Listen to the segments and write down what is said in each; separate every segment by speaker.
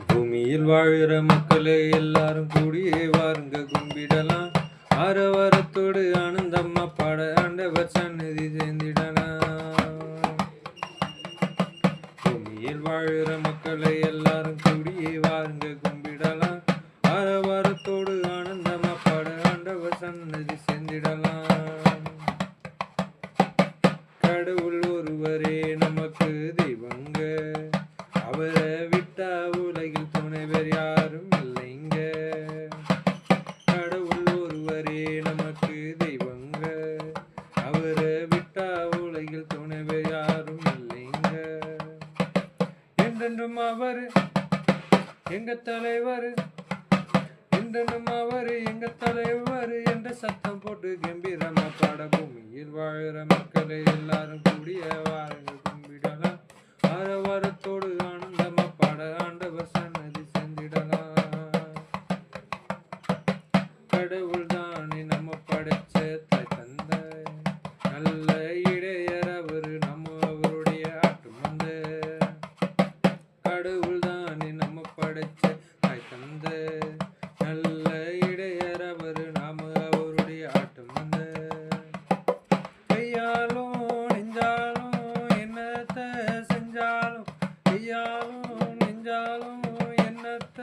Speaker 1: பூமியில் வாழ்கிற மக்களே எல்லாரும் கூடியே வாருங்க கும்பிடலாம். ஆரவாரத்தோடு ஆனந்தம்மா பாட ஆண்டவர் சன்னதி சேர்ந்திடலாம் பூமியில் வாழ்கிற மக்களை எல்லாரும் கூடியே வாருங்க கும்பிடலாம். ஆரவாரத்தோடு ஆனந்தம்மா பாட ஆண்டவர் சன்னதி சேர்ந்திடலாம் கடவுள் ஒருவரே நமக்கு என்றென்றும் அவர் எங்க தலைவர்? என்றென்றும் அவர் எங்க தலைவர்? என்று சத்தம் போட்டு கம்பீரமா பாட பூமியில் வாழ்கிற மக்களை எல்லாரும் கூடிய வாருங்க கும்பிடலாம். ஆரவாரத்தோடு ஆனந்தமா பாட ஆண்டவர் சன்னதி சென்றிடலாம் கடவுள்தான் கடவுள் தானே நம்ம படைச்ச தாய் தந்த. நல்ல இடையர் அவர் நாம அவருடைய ஆட்டம் வந்த. கையாலும் நெஞ்சாலும் என்னத்த செஞ்சாலும் கையாலும் நெஞ்சாலும் என்னத்த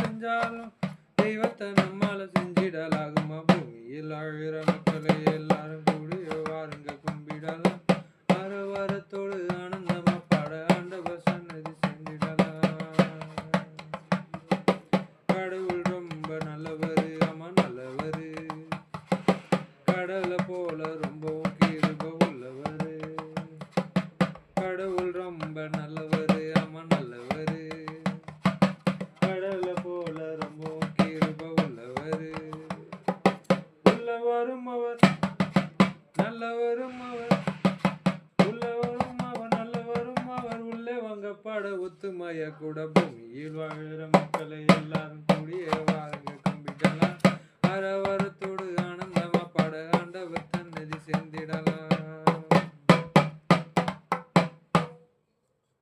Speaker 1: செஞ்சாலும் தெய்வத்தை நம்மால செஞ்சிடலாகுமா? பூமியில் அழுகிற மக்களையில் கடலை போல ரொம்பவும் கிருப உள்ளவரு. கடவுள் ரொம்ப நல்லவரு ஆமா நல்லவரு. கடலை போல ரொம்பவும் கிருப உள்ளவரு. உள்ளவரும் அவர் நல்லவரும் அவர். உள்ளவரும் அவர் நல்லவரும் அவர். உள்ளே வாங்க பாட ஒத்துமைய கூட பூமியில் வாழ்கிற மக்களை எல்லாரும் கூடிய